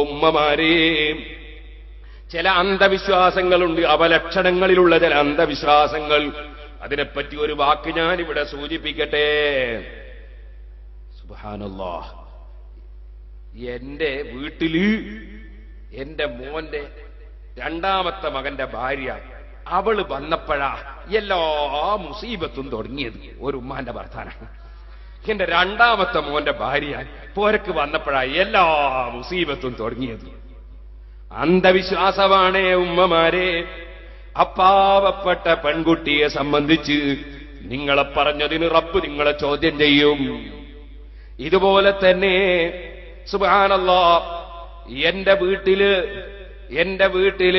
ഉമ്മമാരെ. ചില അന്ധവിശ്വാസങ്ങളുണ്ട്. അവലക്ഷണങ്ങളിലുള്ള ചില അന്ധവിശ്വാസങ്ങൾ. അതിനെപ്പറ്റി ഒരു വാക്ക് ഞാൻ ഇവിടെ സൂചിപ്പിക്കട്ടെ. സുബാനല്ലോ എന്റെ വീട്ടിൽ എന്റെ മോന്റെ രണ്ടാമത്തെ മകന്റെ ഭാര്യ അവൾ വന്നപ്പോഴാ എല്ലാ മുസീബത്തും തുടങ്ങിയത്. ഒരു ഉമ്മാന്റെ വർത്താനം. എന്റെ രണ്ടാമത്തെ മോന്റെ ഭാര്യ പോരക്ക് വന്നപ്പോഴാ എല്ലാ മുസീബത്തും തുടങ്ങിയത്. അന്ധവിശ്വാസമാണേ ഉമ്മമാരെ. അപ്പാവപ്പെട്ട പെൺകുട്ടിയെ സംബന്ധിച്ച് നിങ്ങളെ പറഞ്ഞതിന് റബ്ബ് നിങ്ങളെ ചോദ്യം ചെയ്യും. ഇതുപോലെ തന്നെ സുബാനല്ലോ എന്റെ വീട്ടിൽ എന്റെ വീട്ടിൽ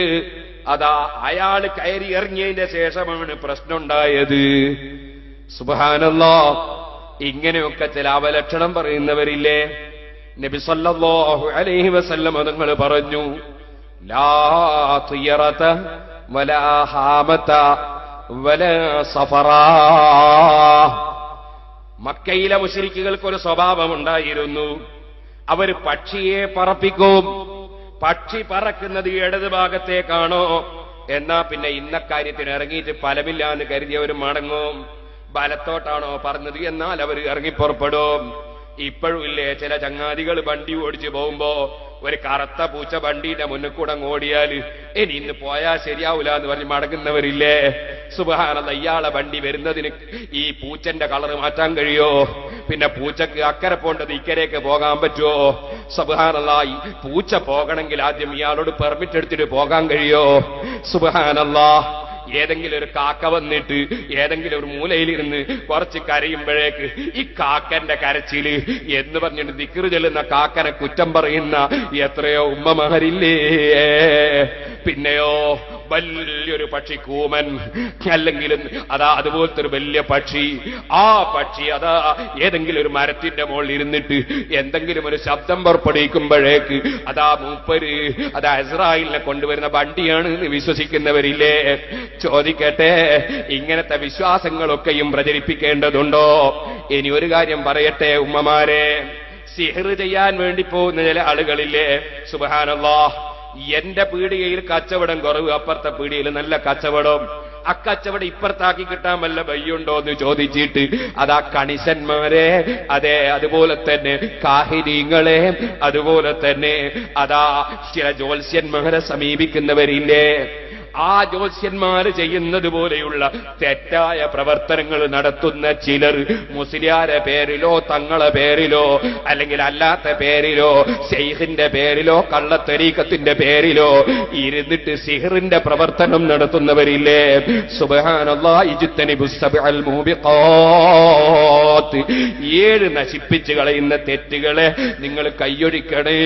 അതാ അയാൾ കയറി ഇറങ്ങിയതിന്റെ ശേഷമാണ് പ്രശ്നമുണ്ടായത്. സുബാനല്ലോ ഇങ്ങനെയൊക്കെ ചില അവലക്ഷണം പറയുന്നവരില്ലേ? നബി സല്ലല്ലാഹു അലൈഹി വസല്ലം നിങ്ങൾ പറഞ്ഞു ലാ വലാ ഹാമത വലാ സഫറാ. മക്കയിലെ മുശരിക്കുകൾക്ക് സ്വഭാവം ഉണ്ടായിരുന്നു അവർ പക്ഷിയെ പറപ്പിക്കും. പക്ഷി പറക്കുന്നത് ഇടത് ഭാഗത്തേക്കാണോ? എന്നാ പിന്നെ ഇന്ന കാര്യത്തിന് ഇറങ്ങിയിട്ട് ഫലമില്ല എന്ന് കരുതിയവരും മടങ്ങും. ബലത്തോട്ടാണോ പറഞ്ഞത് എന്നാൽ അവർ ഇറങ്ങിപ്പുറപ്പെടും. ഇപ്പോഴും ഇല്ലേ ചില ചങ്ങാതികൾ വണ്ടി ഓടിച്ചു പോകുമ്പോ ഒരു കറുത്ത പൂച്ച വണ്ടിയുടെ മുന്നിൽ കൂടെ ഓടിയാൽ ഇനി ഇന്ന് പോയാ ശരിയാവൂല എന്ന് പറഞ്ഞ് മടങ്ങുന്നവരില്ലേ? സുബഹാനന്ദ ഇയാളെ വണ്ടി വരുന്നതിന് ഈ പൂച്ചന്റെ കളർ മാറ്റാൻ കഴിയോ? പിന്നെ പൂച്ചക്ക് അക്കരെ പോണ്ടത് ഇക്കരേക്ക് പോകാൻ പറ്റുമോ സുബഹാനല്ല പൂച്ച പോകണമെങ്കിൽ ആദ്യം ഇയാളോട് പെർമിറ്റ് എടുത്തിട്ട് പോകാൻ കഴിയോ? സുബഹാനല്ല. ഏതെങ്കിലും ഒരു കാക്ക വന്നിട്ട് ഏതെങ്കിലും ഒരു മൂലയിലിരുന്ന് കുറച്ച് കരയുമ്പോഴേക്ക് ഈ കാക്കന്റെ കരച്ചിൽ എന്ന് പറഞ്ഞിട്ട് ദിക്കറ് ചെല്ലുന്ന കാക്കനെ കുറ്റം പറയുന്ന എത്രയോ ഉമ്മമാരില്ലേ പിന്നെയോ വലിയൊരു പക്ഷി കൂമൻ. അല്ലെങ്കിൽ അതാ അതുപോലത്തെ ഒരു വലിയ പക്ഷി. ആ പക്ഷി അതാ ഏതെങ്കിലും ഒരു മരത്തിന്റെ മുകളിൽ ഇരുന്നിട്ട് എന്തെങ്കിലും ഒരു ശബ്ദം പുറപ്പെടുവിക്കുമ്പോഴേക്ക് അതാ മൂപ്പര് അതാ ഇസ്രായേലിനെ കൊണ്ടുവരുന്ന വണ്ടിയാണ് വിശ്വസിക്കുന്നവരില്ലേ? ചോദിക്കട്ടെ ഇങ്ങനത്തെ വിശ്വാസങ്ങളൊക്കെയും പ്രചരിപ്പിക്കേണ്ടതുണ്ടോ? ഇനി ഒരു കാര്യം പറയട്ടെ ഉമ്മമാരെ. സിഹർ ചെയ്യാൻ വേണ്ടി പോകുന്ന ചില ആളുകളില്ലേ? സുബഹാനല്ലാ എന്റെ പീടികയിൽ കച്ചവടം കുറവ് അപ്പുറത്തെ പീടികയിൽ നല്ല കച്ചവടം. അക്കച്ചവടം ഇപ്പുറത്താക്കി കിട്ടാൻ വല്ല വയ്യുണ്ടോ എന്ന് ചോദിച്ചിട്ട് അതാ കണിശന്മാരെ അതെ അതുപോലെ തന്നെ കാഹിനീങ്ങളെ അതുപോലെ തന്നെ അതാ ചില ജ്യോത്സ്യന്മാരെ സമീപിക്കുന്നവരില്ലേ? ആ ജ്യോത്സ്യന്മാര് ചെയ്യുന്നത് പോലെയുള്ള തെറ്റായ പ്രവർത്തനങ്ങൾ നടത്തുന്ന ചിലർ മുസ്ലിയാരെ പേരിലോ തങ്ങളെ പേരിലോ അല്ലെങ്കിൽ അല്ലാത്ത പേരിലോ ഷെയ്ഖിന്റെ പേരിലോ കള്ളത്തരീക്കത്തിന്റെ പേരിലോ ഇരുന്നിട്ട് സിഹറിന്റെ പ്രവർത്തനം നടത്തുന്നവരില്ലേ? സുബഹാനല്ലാ ഇജിത്തനി ബുസ്സബഅൽ മൂബിഖാത്ത് ഏഴ് നശിപ്പിച്ചു കളയുന്ന തെറ്റുകളെ നിങ്ങൾ കൈയൊഴിക്കണേ.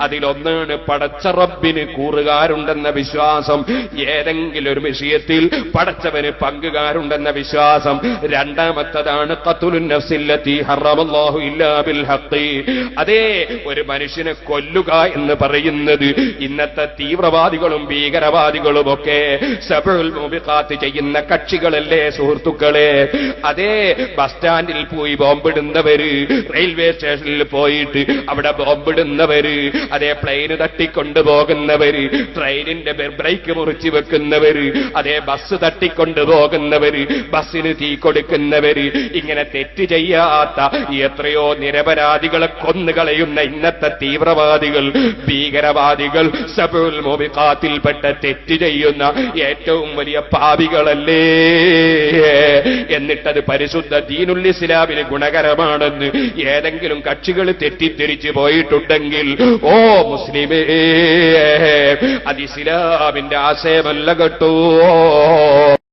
അതിലൊന്നാണ് പടച്ച റബ്ബിന് കൂറുകാരുണ്ടെന്ന വിശ്വാസം. ഏതെങ്കിലും ഒരു വിഷയത്തിൽ പടച്ചവന് പങ്കുകാരുണ്ടെന്ന വിശ്വാസം. രണ്ടാമത്തതാണ് ഖത്തുലുൻ നഫ്സില്ലത്തി ഹറമല്ലാഹു ഇല്ലാ ബിൽ അതേ ഒരു മനുഷ്യനെ കൊല്ലുക എന്ന് പറയുന്നത് ഇന്നത്തെ തീവ്രവാദികളും ഭീകരവാദികളും ഒക്കെ സബുൽ ചെയ്യുന്ന കക്ഷികളല്ലേ സുഹൃത്തുക്കളെ? അതേ ബസ് സ്റ്റാൻഡിൽ പോയി ബോംബിടുന്നവര് റെയിൽവേ സ്റ്റേഷനിൽ പോയിട്ട് അവിടെ ബോംബിടുന്നവര് അതേ പ്ലെയിന് തട്ടിക്കൊണ്ടുപോകുന്നവര് ട്രെയിനിന്റെ ബ്രേക്ക് മുറിച്ച് വെക്കുന്നവര് അതേ ബസ് തട്ടിക്കൊണ്ടുപോകുന്നവര് ബസ്സിന് തീ കൊടുക്കുന്നവര് ഇങ്ങനെ തെറ്റ് ചെയ്യാത്ത എത്രയോ നിരപരാധികളെ കൊന്നുകളയുന്ന ഇന്നത്തെ തീവ്രവാദികൾ ഭീകരവാദികൾ സബുൽ തെറ്റ് ചെയ്യുന്ന ഏറ്റവും വലിയ പാപികളല്ലേ? എന്നിട്ടത് പരിശുദ്ധ ദീനുൽ ഇസ്ലാമിന് ഗുണകരമാണെന്ന് ഏതെങ്കിലും കക്ഷികൾ തെറ്റിദ്ധരിച്ചു പോയിട്ടുണ്ടെങ്കിൽ ഓ മുസ്ലിമേ അത് ഇസ്ലാമിന്റെ ആശയമല്ല കേട്ടോ.